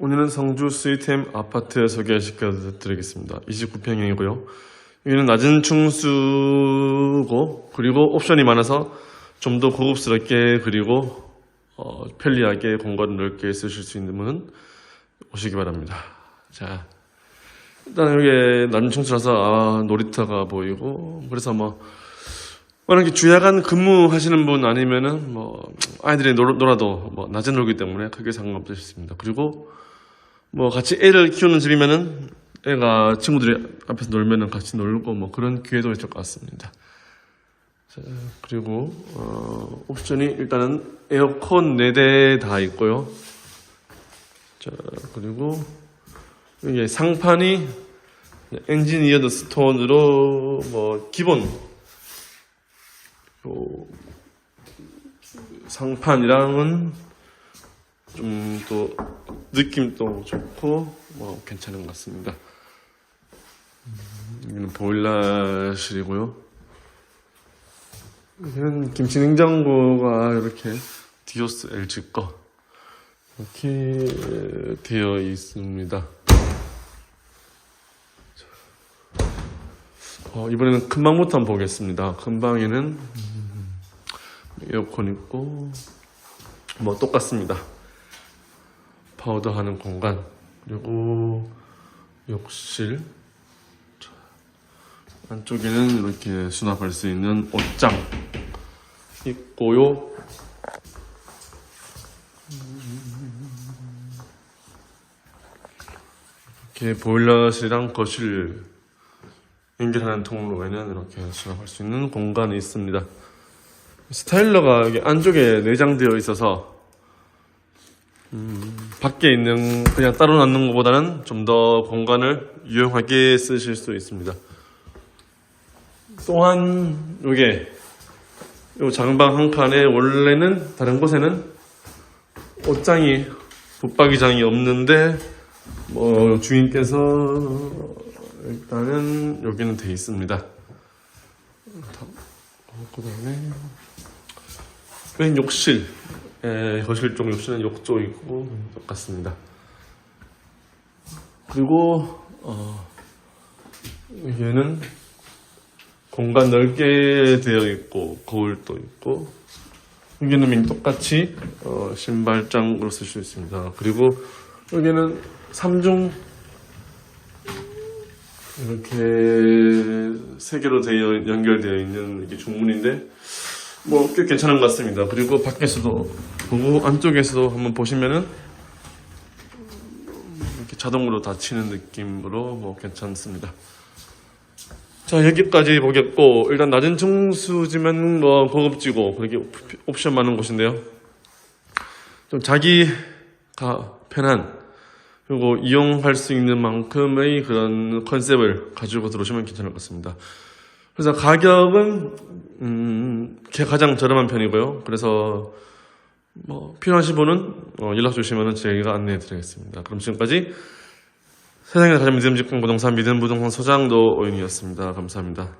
오늘은 성주 스위템 아파트 소개시켜 드리겠습니다. 29평형이고요. 여기는 낮은 층수고 그리고 옵션이 많아서 좀 더 고급스럽게 그리고 어, 편리하게 공간을 넓게 쓰실 수 있는 분은 오시기 바랍니다. 자, 일단 여기 낮은 층수라서 아, 놀이터가 보이고 그래서 뭐 만약에 주야간 근무하시는 분 아니면은 뭐 아이들이 놀, 놀아도 뭐 낮에 놀기 때문에 크게 상관없으십니다. 그리고 뭐 같이 애를 키우는 집이면은 애가 친구들이 앞에서 놀면은 같이 놀고 뭐 그런 기회도 있을 것 같습니다. 자, 그리고 어, 옵션이 일단은 에어컨 4대 다 있고요. 자, 그리고 이게 상판이 엔지니어드 스톤으로 뭐 기본 요 상판이랑은 좀 또 느낌도 좋고 뭐 괜찮은 것 같습니다. 음, 여기는 보일러실이고요. 여기는 김치 냉장고가 이렇게 디오스 LG 거 이렇게 되어 있습니다. 어, 이번에는 큰 방부터 한번 보겠습니다. 큰 방에는 에어컨 있고 뭐 똑같습니다. 파우더 하는 공간 그리고 욕실 자, 안쪽에는 이렇게 수납할 수 있는 옷장 있고요. 이렇게 보일러실이랑 거실 연결하는 통로에는 이렇게 수납할 수 있는 공간이 있습니다. 스타일러가 여기 안쪽에 내장되어 있어서 음, 밖에 있는 그냥 따로 놨는 것보다는 좀 더 공간을 유용하게 쓰실 수 있습니다. 또한 요게 요 장방 한 칸에 원래는 다른 곳에는 옷장이 붙박이장이 없는데 뭐 주인께서 일단은 여기는 돼 있습니다. 그 다음에 맨 욕실, 에, 거실 쪽 욕실은 욕조 있고 똑같습니다. 그리고 어, 얘는 공간 넓게 되어 있고 거울도 있고 여기는 맨 똑같이 어, 신발장으로 쓸 수 있습니다. 그리고 여기는 3중 이렇게 세 개로 되어 연결되어 있는 이게 중문인데 뭐 꽤 괜찮은 것 같습니다. 그리고 밖에서도 보고 안쪽에서도 한번 보시면은 이렇게 자동으로 닫히는 느낌으로 뭐 괜찮습니다. 자 여기까지 보겠고 일단 낮은 층수지만 뭐 고급지고 그렇게 옵션 많은 곳인데요. 좀 자기가 편한 그리고 이용할 수 있는 만큼의 그런 컨셉을 가지고 들어오시면 괜찮을 것 같습니다. 그래서 가격은 음, 제 가장 저렴한 편이고요. 그래서 뭐 필요하신 분은 어, 연락 주시면 저희가 안내해 드리겠습니다. 그럼 지금까지 세상에 가장 믿음직한 부동산 믿음 부동산 소장도 오인이었습니다. 감사합니다.